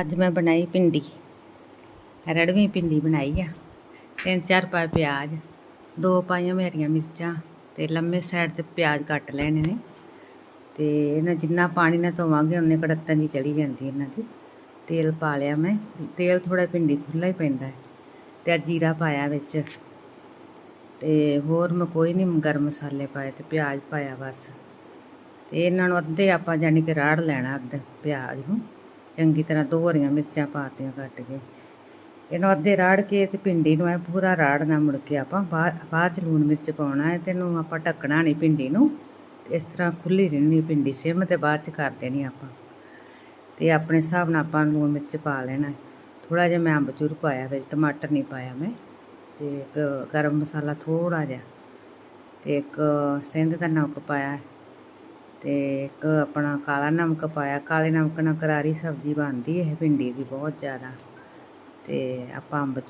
ਅੱਜ ਮੈਂ ਬਣਾਈ ਭਿੰਡੀ, ਰੜਵੀਂ ਭਿੰਡੀ ਬਣਾਈ ਆ। ਤਿੰਨ ਚਾਰ ਪਾਏ ਪਿਆਜ਼, ਦੋ ਪਾਈਆਂ ਮੇਰੀਆਂ ਮਿਰਚਾਂ ਤੇ ਲੰਮੇ ਸਾਈਡ ਤੇ ਪਿਆਜ਼ ਕੱਟ ਲੈਣੇ ਨੇ। ਤੇ ਇਹਨਾਂ ਜਿੰਨਾ ਪਾਣੀ ਨਾਲ ਧੋਵਾਂਗੇ, ਉਨੇ ਕੜੱਤਨ ਦੀ ਚੜੀ ਜਾਂਦੀ ਇਹਨਾਂ ਦੀ। ਤੇਲ ਪਾ ਲਿਆ ਮੈਂ। ਤੇਲ ਥੋੜਾ ਭਿੰਡੀ ਖੁੱਲਾ ਹੀ ਪੈਂਦਾ ਹੈ ਤੇ ਜੀਰਾ ਪਾਇਆ ਵਿੱਚ। ਤੇ ਹੋਰ ਮੈਂ ਕੋਈ ਨਹੀਂ ਗਰਮ ਮਸਾਲੇ ਪਾਏ ਤੇ ਪਿਆਜ਼ ਪਾਇਆ ਬਸ। ਤੇ ਇਹਨਾਂ ਨੂੰ ਅੱਧੇ ਆਪਾਂ ਜਾਨੀ ਕਿ ਰਾੜ ਲੈਣਾ ਅੱਧੇ ਪਿਆਜ਼ ਨੂੰ। ਚੰਗੀ ਤਰ੍ਹਾਂ ਦੋ ਹਰੀਆਂ ਮਿਰਚਾਂ ਪਾਤੀਆਂ ਕੱਟ ਕੇ। ਇਹਨੂੰ ਅੱਧੇ ਰਾੜ ਕੇ ਤੇ ਭਿੰਡੀ ਨੂੰ ਐ ਪੂਰਾ ਰਾੜਨਾ ਮੁੜ ਕੇ ਆਪਾਂ ਬਾਅਦ ਬਾਅਦ ਚ ਲੂਣ ਮਿਰਚ ਪਾਉਣਾ ਹੈ ਤੇ ਇਹਨੂੰ ਆਪਾਂ ਢੱਕਣਾ ਨਹੀਂ ਭਿੰਡੀ ਨੂੰ। ਇਸ ਤਰ੍ਹਾਂ ਖੁੱਲੀ ਰਹਿਣੀ ਭਿੰਡੀ ਸਿਮ ਤੇ ਬਾਅਦ ਚ ਕਰ ਦੇਣੀ ਆਪਾਂ। ਤੇ ਆਪਣੇ ਹਿਸਾਬ ਨਾਲ ਆਪਾਂ ਲੂਣ ਮਿਰਚ ਪਾ ਲੈਣਾ ਥੋੜਾ ਜਿਹਾ ਮੈਂ ਅੰਬਚੂਰ ਪਾਇਆ ਵਿੱਚ, ਟਮਾਟਰ ਨਹੀਂ ਪਾਇਆ ਮੈਂ। ਤੇ ਇੱਕ ਗਰਮ ਮਸਾਲਾ ਥੋੜਾ ਜਿਹਾ। ਤੇ ਇੱਕ ਸਿੰਧ ਦਾ ਨਮਕ ਪਾਇਆ ਤੇ ਇੱਕ ਆਪਣਾ ਕਾਲਾ ਨਮਕ ਪਾਇਆ। ਕਾਲੇ ਨਮਕ ਨਾਲ ਕਰਾਰੀ ਸਬਜ਼ੀ ਬਣਦੀ ਇਹ ਭਿੰਡੀ ਦੀ ਬਹੁਤ ਜ਼ਿਆਦਾ। ਤੇ ਆਪਾਂ ਅੰਬ